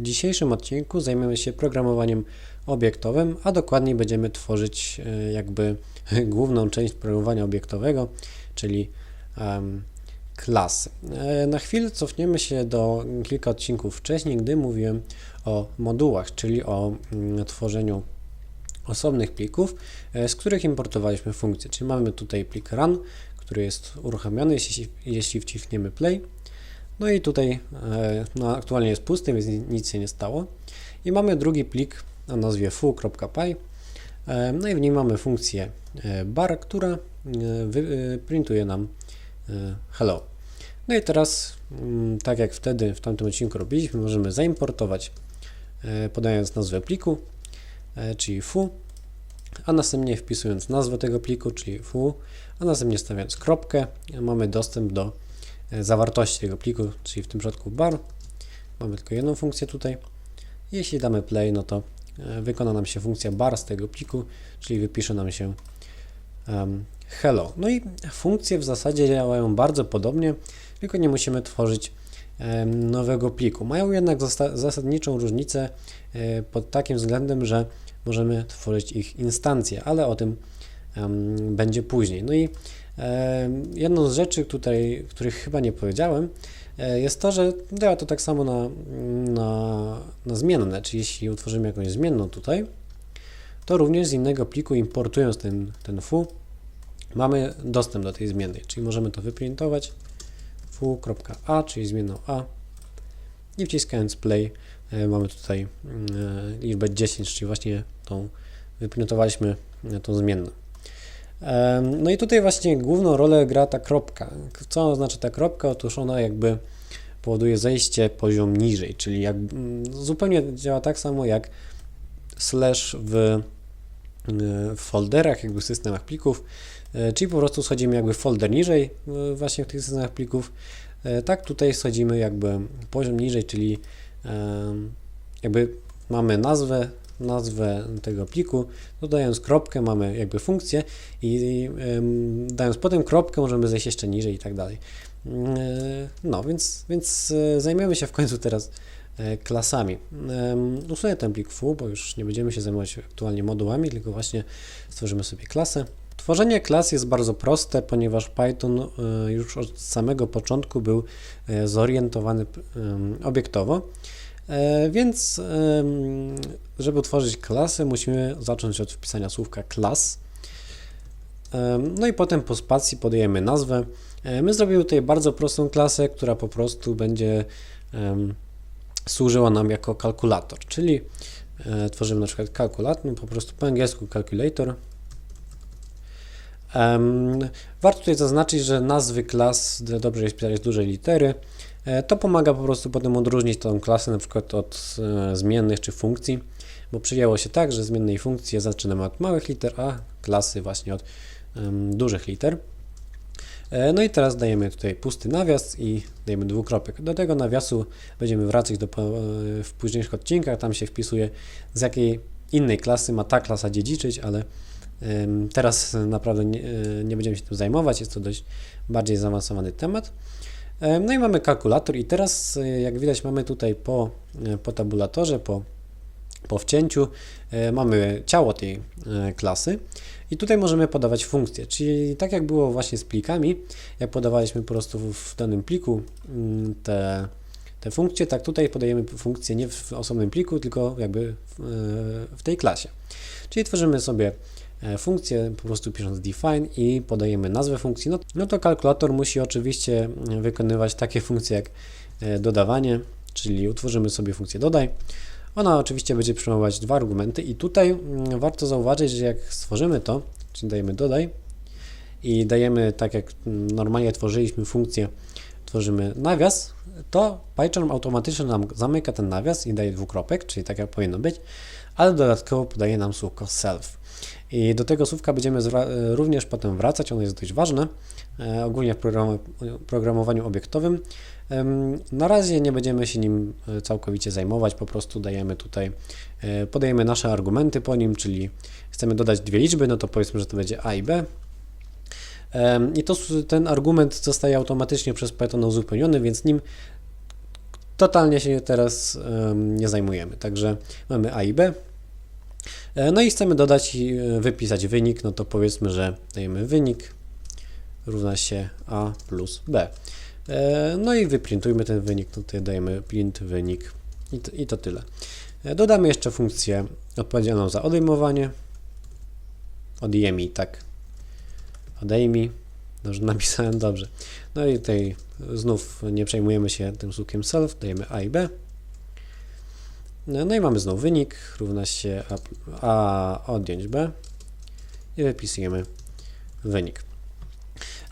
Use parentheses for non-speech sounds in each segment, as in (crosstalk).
W dzisiejszym odcinku zajmiemy się programowaniem obiektowym, a dokładniej będziemy tworzyć e, jakby (laughs) główną część programowania obiektowego, czyli em, klasy. E, Na chwilę cofniemy się do kilka odcinków wcześniej, gdy mówiłem o modułach, czyli o mm, tworzeniu osobnych plików, e, z których importowaliśmy funkcje. Czyli mamy tutaj plik run, który jest uruchamiany, jeśli, jeśli wciśniemy play. No i tutaj e, no, aktualnie jest pusty, więc ni- nic się nie stało. I mamy drugi plik o nazwie foo.py. E, No i w nim mamy funkcję e, bar, która printuje nam hello. No i teraz, mm, tak jak wtedy w tamtym odcinku robiliśmy, możemy zaimportować podając nazwę pliku, czyli foo, a następnie wpisując nazwę tego pliku, czyli foo, a następnie stawiając kropkę, mamy dostęp do zawartości tego pliku, czyli w tym przypadku bar. Mamy tylko jedną funkcję tutaj. Jeśli damy play, no to e, wykona nam się funkcja bar z tego pliku, czyli wypisze nam się em, hello. No i funkcje w zasadzie działają bardzo podobnie, tylko nie musimy tworzyć em, nowego pliku. Mają jednak zasadniczą różnicę e, pod takim względem, że możemy tworzyć ich instancje, ale o tym em, będzie później. No i jedną z rzeczy, tutaj, których chyba nie powiedziałem, e, jest to, że działa to tak samo na, na, na zmienne, czyli jeśli utworzymy jakąś zmienną tutaj, to również z innego pliku importując ten, ten foo, mamy dostęp do tej zmiennej, czyli możemy to wyprintować. Foo.a, czyli zmienną a. I wciskając play e, mamy tutaj e, liczbę 10, czyli właśnie tą wyprintowaliśmy tą zmienną. No i tutaj właśnie główną rolę gra ta kropka. Co oznacza ta kropka? Otóż ona jakby powoduje zejście poziom niżej, czyli jak, mm, zupełnie działa tak samo jak slash w, e, w folderach, jakby w systemach plików, e, czyli po prostu schodzimy jakby folder niżej właśnie w tych systemach plików. E, Tak tutaj schodzimy jakby poziom niżej, czyli jakby mamy nazwę, nazwę tego pliku, dodając kropkę mamy jakby funkcję i dając potem kropkę możemy zejść jeszcze niżej i tak dalej. E, No, więc, więc e, zajmiemy się w końcu teraz e, klasami. Usunę ten plik foo, bo już nie będziemy się zajmować aktualnie modułami, tylko właśnie stworzymy sobie klasę. Tworzenie klas jest bardzo proste, ponieważ Python już od samego początku był zorientowany obiektowo. E, Więc, żeby utworzyć klasę, musimy zacząć od wpisania słówka class. No i potem po spacji podajemy nazwę. E, My zrobimy tutaj bardzo prostą klasę, która po prostu będzie służyła nam jako kalkulator, czyli e, tworzymy na przykład kalkulator, po prostu po angielsku calculator. Warto tutaj zaznaczyć, że nazwy klas dobrze jest pisać z dużej litery. E, To pomaga po prostu potem odróżnić tą klasę na przykład od e, zmiennych czy funkcji, bo przyjęło się tak, że zmienne i funkcje zaczynamy od małych liter, a klasy właśnie od dużych liter. E, No i teraz dajemy tutaj pusty nawias i dajemy dwukropek. Do tego nawiasu będziemy wracać do, w późniejszych odcinkach, tam się wpisuje z jakiej innej klasy ma ta klasa dziedziczyć, ale teraz naprawdę nie, nie będziemy się tym zajmować, jest to dość bardziej zaawansowany temat. E, No i mamy kalkulator i teraz e, jak widać mamy tutaj po, e, po tabulatorze, po, po wcięciu mamy ciało tej klasy i tutaj możemy podawać funkcje, czyli tak jak było właśnie z plikami, jak podawaliśmy po prostu w, danym pliku mm, te, te funkcje, tak tutaj podajemy funkcje nie w osobnym pliku, tylko jakby w, w tej klasie. Czyli tworzymy sobie funkcję, po prostu pisząc define i podajemy nazwę funkcji, no, no to kalkulator musi oczywiście e, wykonywać takie funkcje jak e, dodawanie, czyli utworzymy sobie funkcję dodaj. Ona oczywiście będzie przyjmować dwa argumenty i tutaj mm, warto zauważyć, że jak stworzymy to, czyli dajemy dodaj i dajemy tak jak mm, normalnie tworzyliśmy funkcję, tworzymy nawias, to PyCharm automatycznie nam zamyka ten nawias i daje dwukropek, czyli tak jak powinno być, ale dodatkowo podaje nam słówko self. I do tego słówka będziemy e, również potem wracać, ono jest dość ważne, e, ogólnie w programowaniu obiektowym. Na razie nie będziemy się nim e, całkowicie zajmować, po prostu dajemy tutaj, podajemy nasze argumenty po nim, czyli chcemy dodać dwie liczby, no to powiedzmy, że to będzie a i b. I to, ten argument zostaje automatycznie przez Python uzupełniony, więc nim totalnie się teraz nie zajmujemy. Także mamy A i B. E, No i chcemy dodać i e, wypisać wynik, no to powiedzmy, że dajemy wynik równa się A plus B. E, No i wyprintujmy ten wynik, no tutaj dajemy print wynik i to, i to tyle. Dodamy jeszcze funkcję odpowiedzialną za odejmowanie. Odjemij, tak. Odejmij. Dobrze, napisałem dobrze. No i tutaj znów nie przejmujemy się tym słupkiem self, dajemy A i B. No, no i mamy znowu wynik, równa się A, A odjąć B i wypisujemy wynik.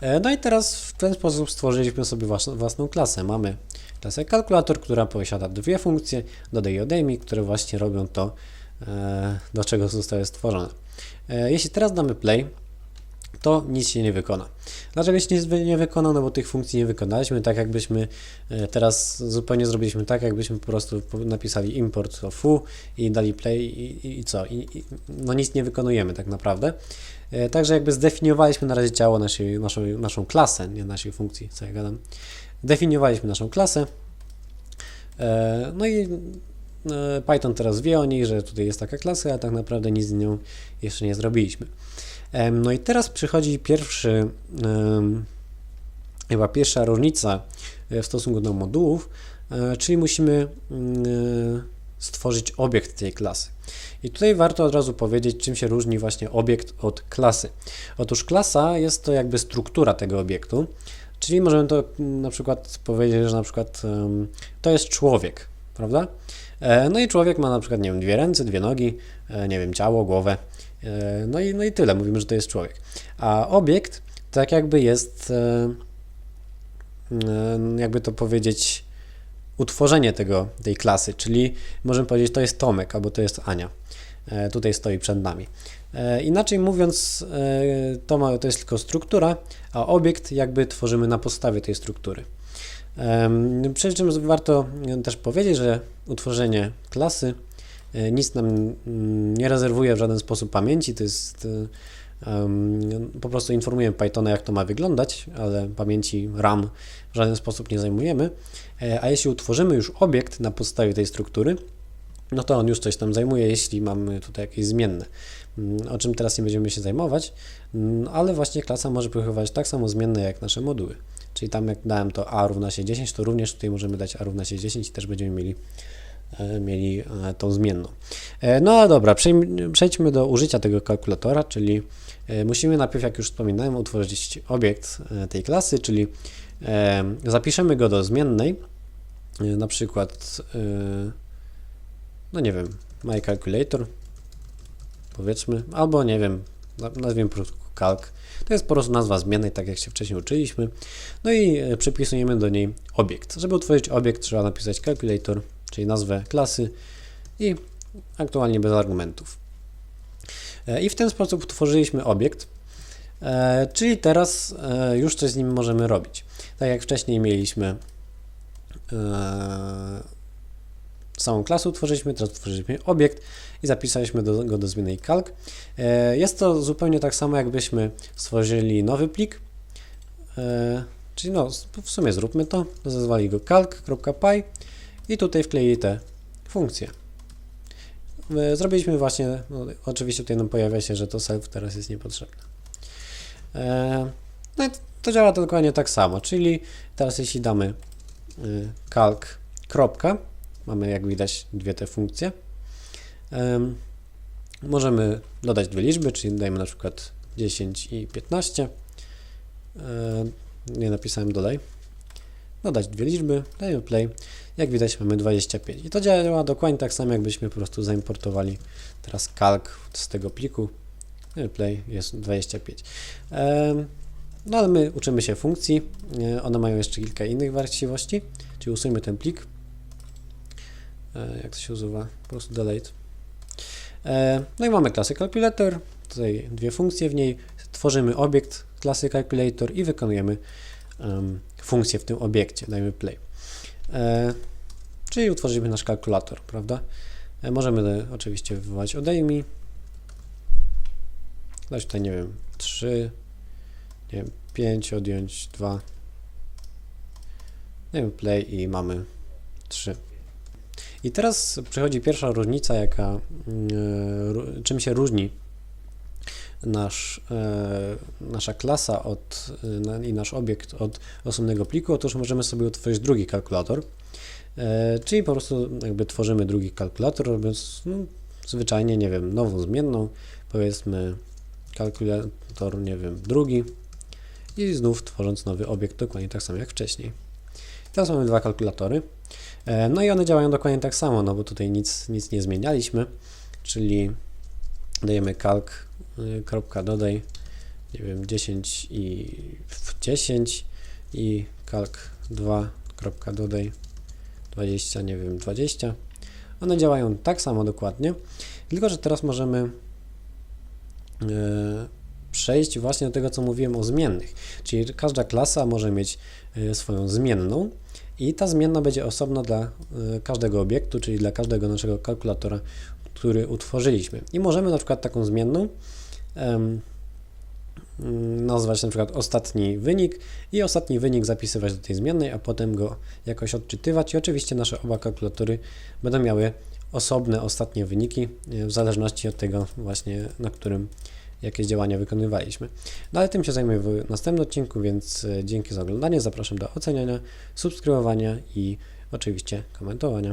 E, No i teraz w ten sposób stworzyliśmy sobie własną, klasę. Mamy klasę kalkulator, która posiada dwie funkcje, dodaj i odejmij, które właśnie robią to, e, do czego zostały stworzone. E, Jeśli teraz damy play, to nic się nie wykona. Dlaczego się wy- nie wykona? No bo tych funkcji nie wykonaliśmy, tak jakbyśmy e, teraz zupełnie zrobiliśmy tak, jakbyśmy po prostu napisali import of foo i dali play i, i, i co? I, i, no nic nie wykonujemy tak naprawdę. E, Także jakby zdefiniowaliśmy na razie ciało naszej, naszą, naszą klasę, nie naszej funkcji, co ja gadam. Definiowaliśmy naszą klasę. E, No i Python teraz wie o niej, że tutaj jest taka klasa, a tak naprawdę nic z nią jeszcze nie zrobiliśmy. No i teraz przychodzi pierwszy, chyba pierwsza różnica e, w stosunku do modułów, e, czyli musimy mm, e, stworzyć obiekt tej klasy. I tutaj warto od razu powiedzieć, czym się różni właśnie obiekt od klasy. Otóż klasa jest to jakby struktura tego obiektu, czyli możemy to mm, na przykład powiedzieć, że na przykład to jest człowiek, prawda? No i człowiek ma na przykład, nie wiem, dwie ręce, dwie nogi, nie wiem, ciało, głowę, No i, no i tyle, mówimy, że to jest człowiek. A obiekt tak jakby jest, e, e, jakby to powiedzieć, utworzenie tego, tej klasy, czyli możemy powiedzieć, to jest Tomek albo to jest Ania. E, Tutaj stoi przed nami. E, Inaczej mówiąc, e, to, ma, to jest tylko struktura, a obiekt jakby tworzymy na podstawie tej struktury. Przy czym warto też powiedzieć, że utworzenie klasy e, nic nam mm, nie rezerwuje w żaden sposób pamięci, to jest e, po prostu informujemy Pythona jak to ma wyglądać, ale pamięci RAM w żaden sposób nie zajmujemy. E, A jeśli utworzymy już obiekt na podstawie tej struktury, no to on już coś tam zajmuje, jeśli mamy tutaj jakieś zmienne, Mm, o czym teraz nie będziemy się zajmować, Mm, ale właśnie klasa może przechowywać tak samo zmienne jak nasze moduły. Czyli tam jak dałem to a równa się 10, to również tutaj możemy dać a równa się 10 i też będziemy mieli, e, mieli e, tą zmienną. E, No ale dobra, przejdźmy do użycia tego kalkulatora, czyli e, musimy najpierw, jak już wspominałem, utworzyć obiekt e, tej klasy, czyli e, zapiszemy go do zmiennej, e, na przykład, e, no nie wiem, my calculator, powiedzmy, albo nie wiem, na- nazwijmy po prostu calc. To jest po prostu nazwa zmiennej, tak jak się wcześniej uczyliśmy. No i e, przypisujemy do niej obiekt. Żeby utworzyć obiekt, trzeba napisać calculator, czyli nazwę klasy i aktualnie bez argumentów. E, I w ten sposób utworzyliśmy obiekt, e, czyli teraz e, już coś z nim możemy robić. Tak jak wcześniej mieliśmy samą klasę utworzyliśmy, teraz utworzyliśmy obiekt i zapisaliśmy do, go do zmiennej calc. Jest to zupełnie tak samo, jakbyśmy stworzyli nowy plik, czyli no, w sumie zróbmy to, nazwali go calc.py i tutaj wkleili te funkcje. E, Zrobiliśmy właśnie, no, oczywiście tutaj nam pojawia się, że to self teraz jest niepotrzebne. E, No i to działa to dokładnie tak samo, czyli teraz jeśli damy y, calc. kropka, mamy jak widać dwie te funkcje, Em, możemy dodać dwie liczby, czyli dajmy na przykład 10 i 15. E, Nie napisałem dodaj. Dodać dwie liczby, dajemy play. Jak widać mamy 25. I to działa dokładnie tak samo, jakbyśmy po prostu zaimportowali teraz kalk z tego pliku. Play, jest 25. Em, No ale my uczymy się funkcji. E, One mają jeszcze kilka innych właściwości. Czyli usuńmy ten plik. E, Jak to się usuwa? Po prostu delete. E, No i mamy klasę calculator, tutaj dwie funkcje w niej, tworzymy obiekt klasy calculator i wykonujemy em, funkcję w tym obiekcie, dajmy play. E, Czyli utworzymy nasz kalkulator, prawda? E, Możemy oczywiście wywołać odejmij, dać tutaj, nie wiem, 3, nie wiem, 5, odjąć 2, dajmy play i mamy 3. I teraz przychodzi pierwsza różnica, jaka, ró- czym się różni nasz, e, nasza klasa od, i nasz obiekt od osobnego pliku. Otóż możemy sobie utworzyć drugi kalkulator, e, czyli po prostu jakby tworzymy drugi kalkulator, robiąc no, zwyczajnie, nie wiem, nową zmienną, powiedzmy kalkulator, nie wiem, drugi i znów tworząc nowy obiekt dokładnie tak samo jak wcześniej. Teraz mamy dwa kalkulatory. E, No i one działają dokładnie tak samo, no bo tutaj nic, nic nie zmienialiśmy, czyli dajemy y, kropka dodaj, nie wiem, 10 i w 10 i calc 2, kropka dodaj 20, nie wiem, 20. One działają tak samo dokładnie, tylko że teraz możemy e, przejść właśnie do tego, co mówiłem o zmiennych. Czyli każda klasa może mieć e, swoją zmienną i ta zmienna będzie osobna dla każdego obiektu, czyli dla każdego naszego kalkulatora, który utworzyliśmy. I możemy na przykład taką zmienną nazwać na przykład ostatni wynik i ostatni wynik zapisywać do tej zmiennej, a potem go jakoś odczytywać i oczywiście nasze oba kalkulatory będą miały osobne ostatnie wyniki w zależności od tego właśnie na którym jakieś działania wykonywaliśmy. No ale tym się zajmę w następnym odcinku, więc e, dzięki za oglądanie, zapraszam do oceniania, subskrybowania i oczywiście komentowania.